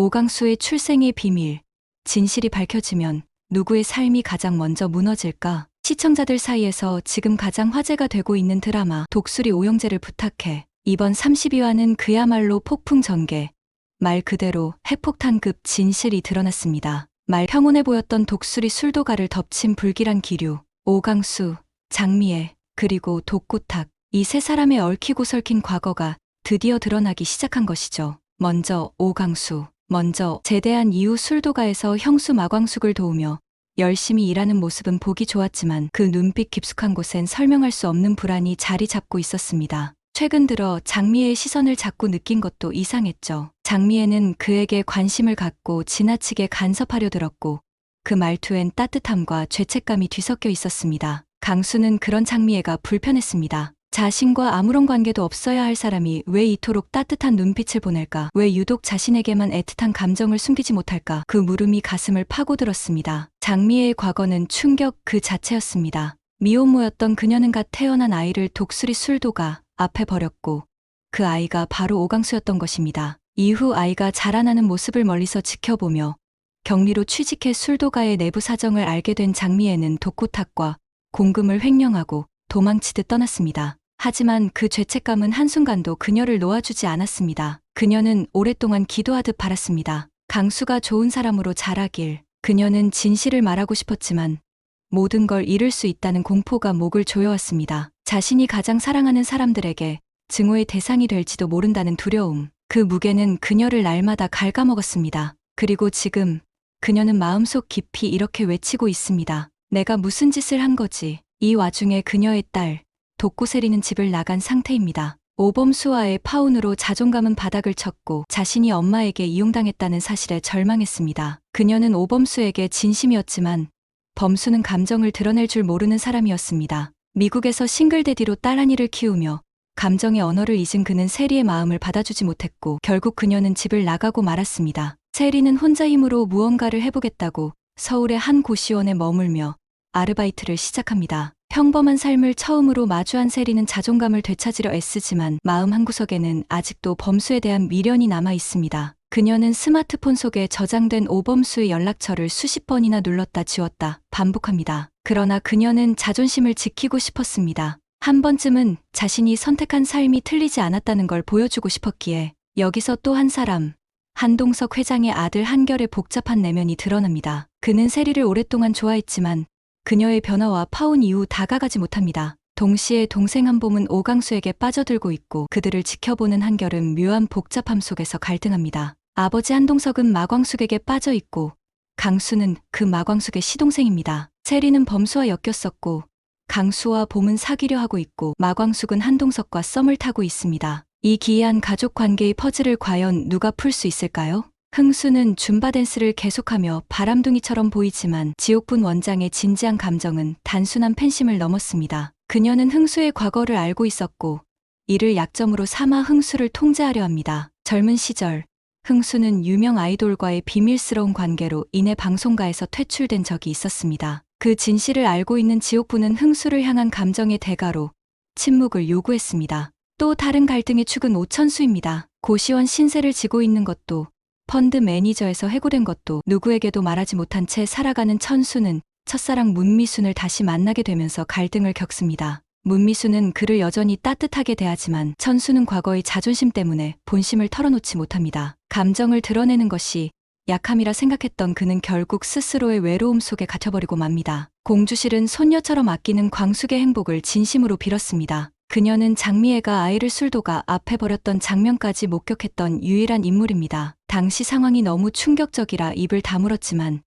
오강수의 출생의 비밀, 진실이 밝혀지면 누구의 삶이 가장 먼저 무너질까? 시청자들 사이에서 지금 가장 화제가 되고 있는 드라마 독수리 오영재를 부탁해. 이번 32화는 그야말로 폭풍 전개. 말 그대로 핵폭탄급 진실이 드러났습니다. 말 평온해 보였던 독수리 술도가를 덮친 불길한 기류, 오강수, 장미애, 그리고 독고탁. 이 세 사람의 얽히고 설킨 과거가 드디어 드러나기 시작한 것이죠. 먼저 오강수. 먼저 제대한 이후 술도가에서 형수 마광숙을 도우며 열심히 일하는 모습은 보기 좋았지만 그 눈빛 깊숙한 곳엔 설명할 수 없는 불안이 자리 잡고 있었습니다. 최근 들어 장미의 시선을 자꾸 느낀 것도 이상했죠. 장미애는 그에게 관심을 갖고 지나치게 간섭하려 들었고 그 말투엔 따뜻함과 죄책감이 뒤섞여 있었습니다. 강수는 그런 장미애가 불편했습니다. 자신과 아무런 관계도 없어야 할 사람이 왜 이토록 따뜻한 눈빛을 보낼까? 왜 유독 자신에게만 애틋한 감정을 숨기지 못할까? 그 물음이 가슴을 파고들었습니다. 장미애의 과거는 충격 그 자체였습니다. 미혼모였던 그녀는 갓 태어난 아이를 독수리 술도가 앞에 버렸고 그 아이가 바로 오강수였던 것입니다. 이후 아이가 자라나는 모습을 멀리서 지켜보며 격리로 취직해 술도가의 내부 사정을 알게 된 장미애는 독고탁과 공금을 횡령하고 도망치듯 떠났습니다. 하지만 그 죄책감은 한순간도 그녀를 놓아주지 않았습니다. 그녀는 오랫동안 기도하듯 바랐습니다. 강수가 좋은 사람으로 자라길. 그녀는 진실을 말하고 싶었지만 모든 걸 잃을 수 있다는 공포가 목을 조여왔습니다. 자신이 가장 사랑하는 사람들에게 증오의 대상이 될지도 모른다는 두려움. 그 무게는 그녀를 날마다 갉아먹었습니다. 그리고 지금 그녀는 마음속 깊이 이렇게 외치고 있습니다. 내가 무슨 짓을 한 거지? 이 와중에 그녀의 딸, 독고세리는 집을 나간 상태입니다. 오범수와의 파혼으로 자존감은 바닥을 쳤고 자신이 엄마에게 이용당했다는 사실에 절망했습니다. 그녀는 오범수에게 진심이었지만 범수는 감정을 드러낼 줄 모르는 사람이었습니다. 미국에서 싱글데디로 딸 한이를 키우며 감정의 언어를 잊은 그는 세리의 마음을 받아주지 못했고 결국 그녀는 집을 나가고 말았습니다. 세리는 혼자 힘으로 무언가를 해보겠다고 서울의 한 고시원에 머물며 아르바이트를 시작합니다. 평범한 삶을 처음으로 마주한 세리는 자존감을 되찾으려 애쓰지만 마음 한구석에는 아직도 범수에 대한 미련이 남아 있습니다. 그녀는 스마트폰 속에 저장된 오범수의 연락처를 수십 번이나 눌렀다 지웠다 반복합니다. 그러나 그녀는 자존심을 지키고 싶었습니다. 한 번쯤은 자신이 선택한 삶이 틀리지 않았다는 걸 보여주고 싶었기에 여기서 또 한 사람, 한동석 회장의 아들 한결의 복잡한 내면이 드러납니다. 그는 세리를 오랫동안 좋아했지만 그녀의 변화와 파혼 이후 다가가지 못합니다. 동시에 동생 한봄은 오강수에게 빠져들고 있고 그들을 지켜보는 한결은 묘한 복잡함 속에서 갈등합니다. 아버지 한동석은 마광숙에게 빠져 있고 강수는 그 마광숙의 시동생입니다. 세리는 범수와 엮였었고 강수와 봄은 사귀려 하고 있고 마광숙은 한동석과 썸을 타고 있습니다. 이 기이한 가족 관계의 퍼즐을 과연 누가 풀 수 있을까요? 흥수는 줌바 댄스를 계속하며 바람둥이처럼 보이지만 지옥분 원장의 진지한 감정은 단순한 팬심을 넘었습니다. 그녀는 흥수의 과거를 알고 있었고 이를 약점으로 삼아 흥수를 통제하려 합니다. 젊은 시절 흥수는 유명 아이돌과의 비밀스러운 관계로 인해 방송가에서 퇴출된 적이 있었습니다. 그 진실을 알고 있는 지옥부는 흥수를 향한 감정의 대가로 침묵을 요구했습니다. 또 다른 갈등의 축은 오천수입니다. 고시원 신세를 지고 있는 것도 펀드 매니저에서 해고된 것도 누구에게도 말하지 못한 채 살아가는 천수는 첫사랑 문미순을 다시 만나게 되면서 갈등을 겪습니다. 문미수는 그를 여전히 따뜻하게 대하지만 천수는 과거의 자존심 때문에 본심을 털어놓지 못합니다. 감정을 드러내는 것이 약함이라 생각했던 그는 결국 스스로의 외로움 속에 갇혀버리고 맙니다. 공주실은 손녀처럼 아끼는 광숙의 행복을 진심으로 빌었습니다. 그녀는 장미애가 아이를 술도가 앞에 버렸던 장면까지 목격했던 유일한 인물입니다. 당시 상황이 너무 충격적이라 입을 다물었지만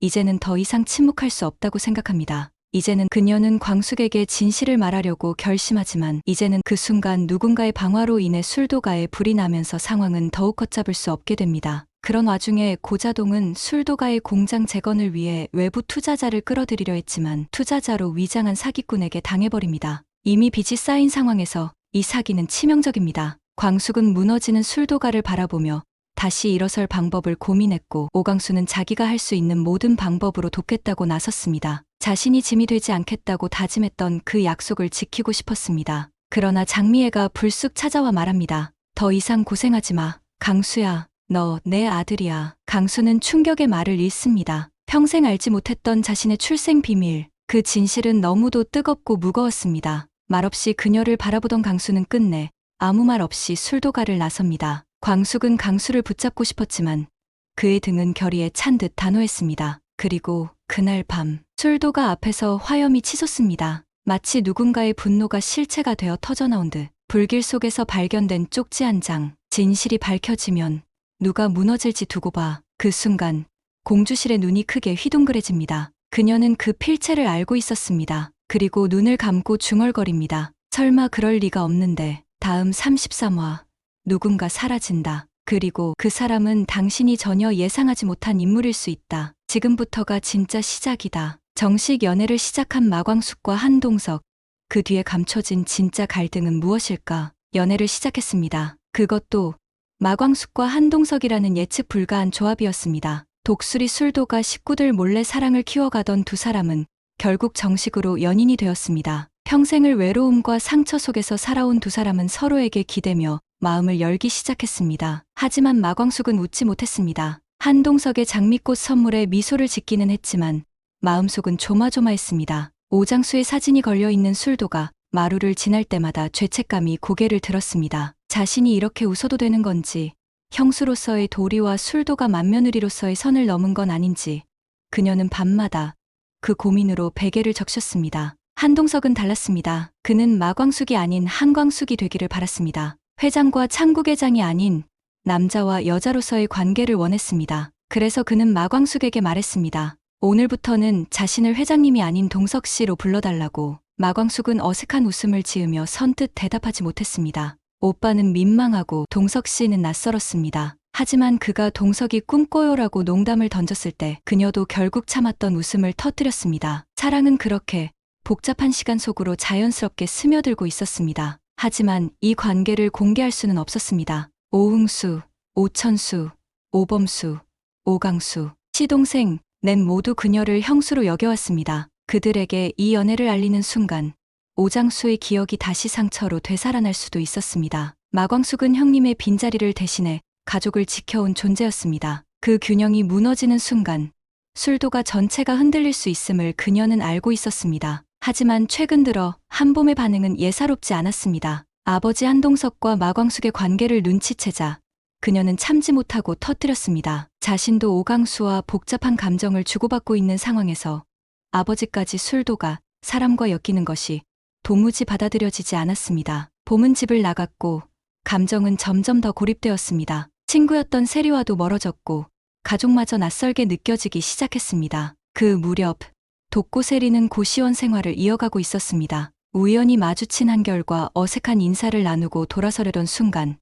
이제는 더 이상 침묵할 수 없다고 생각합니다. 이제는 그녀는 광숙에게 진실을 말하려고 결심하지만 이제는 그 순간 누군가의 방화로 인해 술도가에 불이 나면서 상황은 더욱 걷잡을 수 없게 됩니다. 그런 와중에 고자동은 술도가의 공장 재건을 위해 외부 투자자를 끌어들이려 했지만 투자자로 위장한 사기꾼에게 당해버립니다. 이미 빚이 쌓인 상황에서 이 사기는 치명적입니다. 광숙은 무너지는 술도가를 바라보며 다시 일어설 방법을 고민했고 오광수는 자기가 할 수 있는 모든 방법으로 돕겠다고 나섰습니다. 자신이 짐이 되지 않겠다고 다짐했던 그 약속을 지키고 싶었습니다. 그러나 장미애가 불쑥 찾아와 말합니다. 더 이상 고생하지 마. 강수야. 너 내 아들이야. 강수는 충격의 말을 잃습니다. 평생 알지 못했던 자신의 출생 비밀. 그 진실은 너무도 뜨겁고 무거웠습니다. 말없이 그녀를 바라보던 강수는 끝내 아무 말 없이 술도가를 나섭니다. 광숙은 강수를 붙잡고 싶었지만 그의 등은 결의에 찬 듯 단호했습니다. 그리고 그날 밤 술도가 앞에서 화염이 치솟습니다. 마치 누군가의 분노가 실체가 되어 터져나온 듯 불길 속에서 발견된 쪽지 한 장. 진실이 밝혀지면 누가 무너질지 두고 봐. 그 순간 공주실의 눈이 크게 휘둥그레집니다. 그녀는 그 필체를 알고 있었습니다. 그리고 눈을 감고 중얼거립니다. 설마 그럴 리가 없는데 다음 33화 누군가 사라진다. 그리고 그 사람은 당신이 전혀 예상하지 못한 인물일 수 있다. 지금부터가 진짜 시작이다. 정식 연애를 시작한 마광숙과 한동석. 그 뒤에 감춰진 진짜 갈등은 무엇일까? 연애를 시작했습니다. 그것도 마광숙과 한동석이라는 예측 불가한 조합이었습니다. 독수리 술도가 식구들 몰래 사랑을 키워가던 두 사람은 결국 정식으로 연인이 되었습니다. 평생을 외로움과 상처 속에서 살아온 두 사람은 서로에게 기대며 마음을 열기 시작했습니다. 하지만 마광숙은 웃지 못했습니다. 한동석의 장미꽃 선물에 미소를 짓기는 했지만 마음속은 조마조마했습니다. 오장수의 사진이 걸려 있는 술도가 마루를 지날 때마다 죄책감이 고개를 들었습니다. 자신이 이렇게 웃어도 되는 건지, 형수로서의 도리와 술도가 맏며느리로서의 선을 넘은 건 아닌지, 그녀는 밤마다 그 고민으로 베개를 적셨습니다. 한동석은 달랐습니다. 그는 마광숙이 아닌 한광숙이 되기를 바랐습니다. 회장과 창국회장이 아닌 남자와 여자로서의 관계를 원했습니다. 그래서 그는 마광숙에게 말했습니다. 오늘부터는 자신을 회장님이 아닌 동석 씨로 불러달라고. 마광숙은 어색한 웃음을 지으며 선뜻 대답하지 못했습니다. 오빠는 민망하고 동석 씨는 낯설었습니다. 하지만 그가 동석이 꿈꿔요라고 농담을 던졌을 때 그녀도 결국 참았던 웃음을 터뜨렸습니다. 사랑은 그렇게 복잡한 시간 속으로 자연스럽게 스며들고 있었습니다. 하지만 이 관계를 공개할 수는 없었습니다. 오흥수, 오천수, 오범수, 오강수, 시동생, 낸 모두 그녀를 형수로 여겨왔습니다. 그들에게 이 연애를 알리는 순간 오장수의 기억이 다시 상처로 되살아날 수도 있었습니다. 마광숙은 형님의 빈자리를 대신해 가족을 지켜온 존재였습니다. 그 균형이 무너지는 순간 술도가 전체가 흔들릴 수 있음을 그녀는 알고 있었습니다. 하지만 최근 들어 한봄의 반응은 예사롭지 않았습니다. 아버지 한동석과 마광숙의 관계를 눈치채자 그녀는 참지 못하고 터뜨렸습니다. 자신도 오강수와 복잡한 감정을 주고받고 있는 상황에서 아버지까지 술도가 사람과 엮이는 것이 도무지 받아들여지지 않았습니다. 봄은 집을 나갔고 감정은 점점 더 고립되었습니다. 친구였던 세리와도 멀어졌고 가족마저 낯설게 느껴지기 시작했습니다. 그 무렵 독고 세리는 고시원 생활을 이어가고 있었습니다. 우연히 마주친 한결과 어색한 인사를 나누고 돌아서려던 순간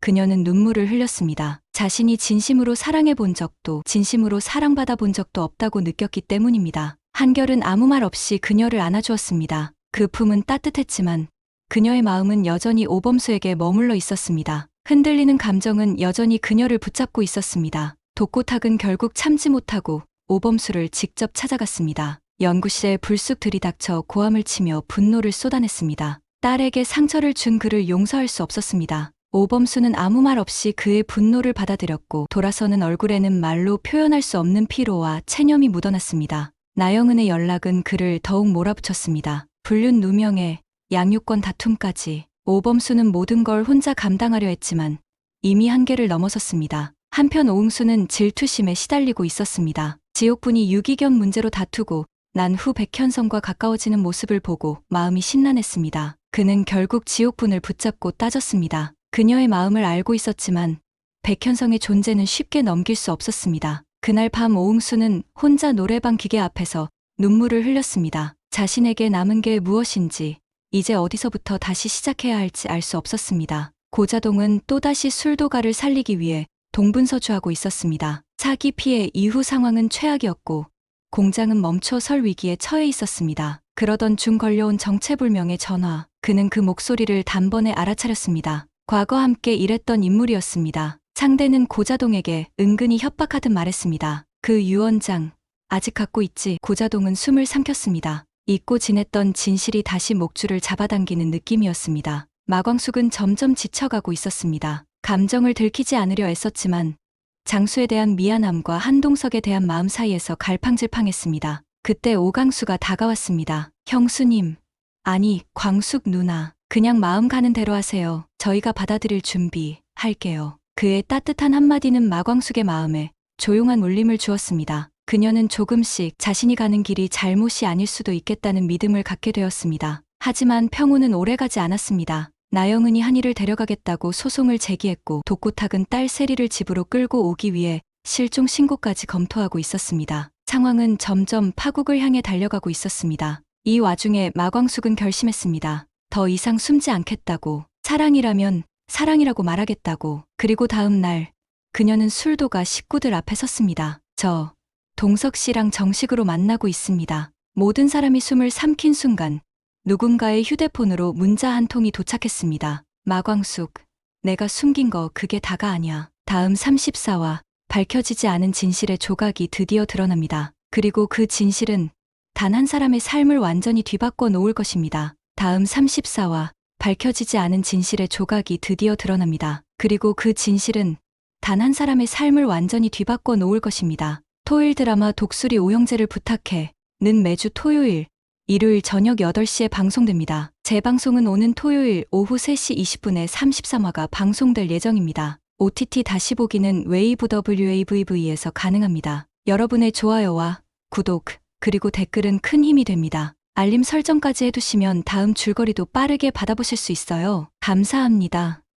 그녀는 눈물을 흘렸습니다. 자신이 진심으로 사랑해 본 적도 진심으로 사랑받아 본 적도 없다고 느꼈기 때문입니다. 한결은 아무 말 없이 그녀를 안아주었습니다. 그 품은 따뜻했지만 그녀의 마음은 여전히 오범수에게 머물러 있었습니다. 흔들리는 감정은 여전히 그녀를 붙잡고 있었습니다. 독고탁은 결국 참지 못하고 오범수를 직접 찾아갔습니다. 연구실에 불쑥 들이닥쳐 고함을 치며 분노를 쏟아냈습니다. 딸에게 상처를 준 그를 용서할 수 없었습니다. 오범수는 아무 말 없이 그의 분노를 받아들였고 돌아서는 얼굴에는 말로 표현할 수 없는 피로와 체념이 묻어났습니다. 나영은의 연락은 그를 더욱 몰아붙였습니다. 불륜 누명에 양육권 다툼까지 오범수는 모든 걸 혼자 감당하려 했지만 이미 한계를 넘어섰습니다. 한편 오응수는 질투심에 시달리고 있었습니다. 지옥분이 유기견 문제로 다투고 난 후 백현성과 가까워지는 모습을 보고 마음이 심란했습니다. 그는 결국 지옥분을 붙잡고 따졌습니다. 그녀의 마음을 알고 있었지만 백현성의 존재는 쉽게 넘길 수 없었습니다. 그날 밤 오응수는 혼자 노래방 기계 앞에서 눈물을 흘렸습니다. 자신에게 남은 게 무엇인지 이제 어디서부터 다시 시작해야 할지 알 수 없었습니다. 고자동은 또다시 술도가를 살리기 위해 동분서주하고 있었습니다. 사기 피해 이후 상황은 최악이었고 공장은 멈춰 설 위기에 처해 있었습니다. 그러던 중 걸려온 정체불명의 전화. 그는 그 목소리를 단번에 알아차렸습니다. 과거 함께 일했던 인물이었습니다. 상대는 고자동에게 은근히 협박하듯 말했습니다. 그 유언장 아직 갖고 있지. 고자동은 숨을 삼켰습니다. 잊고 지냈던 진실이 다시 목줄을 잡아당기는 느낌이었습니다. 마광숙은 점점 지쳐가고 있었습니다. 감정을 들키지 않으려 애썼지만 장수에 대한 미안함과 한동석에 대한 마음 사이에서 갈팡질팡했습니다. 그때 오강수가 다가왔습니다. 형수님, 아니, 광숙 누나, 그냥 마음 가는 대로 하세요. 저희가 받아들일 준비, 할게요. 그의 따뜻한 한마디는 마광숙의 마음에 조용한 울림을 주었습니다. 그녀는 조금씩 자신이 가는 길이 잘못이 아닐 수도 있겠다는 믿음을 갖게 되었습니다. 하지만 평우는 오래가지 않았습니다. 나영은이 한이를 데려가겠다고 소송을 제기했고 독구탁은 딸 세리를 집으로 끌고 오기 위해 실종 신고까지 검토하고 있었습니다. 상황은 점점 파국을 향해 달려가고 있었습니다. 이 와중에 마광숙은 결심했습니다. 더 이상 숨지 않겠다고 사랑이라면 사랑이라고 말하겠다고 그리고 다음 날 그녀는 술도가 식구들 앞에 섰습니다. 저 동석 씨랑 정식으로 만나고 있습니다. 모든 사람이 숨을 삼킨 순간 누군가의 휴대폰으로 문자 한 통이 도착했습니다. 마광숙, 내가 숨긴 거 그게 다가 아니야. 다음 34화 밝혀지지 않은 진실의 조각이 드디어 드러납니다. 그리고 그 진실은 단 한 사람의 삶을 완전히 뒤바꿔 놓을 것입니다. 다음 34화 밝혀지지 않은 진실의 조각이 드디어 드러납니다. 그리고 그 진실은 단 한 사람의 삶을 완전히 뒤바꿔 놓을 것입니다. 토요일 드라마 독수리 오형제를 부탁해 는 매주 토요일, 일요일 저녁 8시에 방송됩니다. 재방송은 오는 토요일 오후 3시 20분에 33화가 방송될 예정입니다. OTT 다시 보기는 웨이브 WAVV에서 가능합니다. 여러분의 좋아요와 구독, 그리고 댓글은 큰 힘이 됩니다. 알림 설정까지 해두시면 다음 줄거리도 빠르게 받아보실 수 있어요. 감사합니다.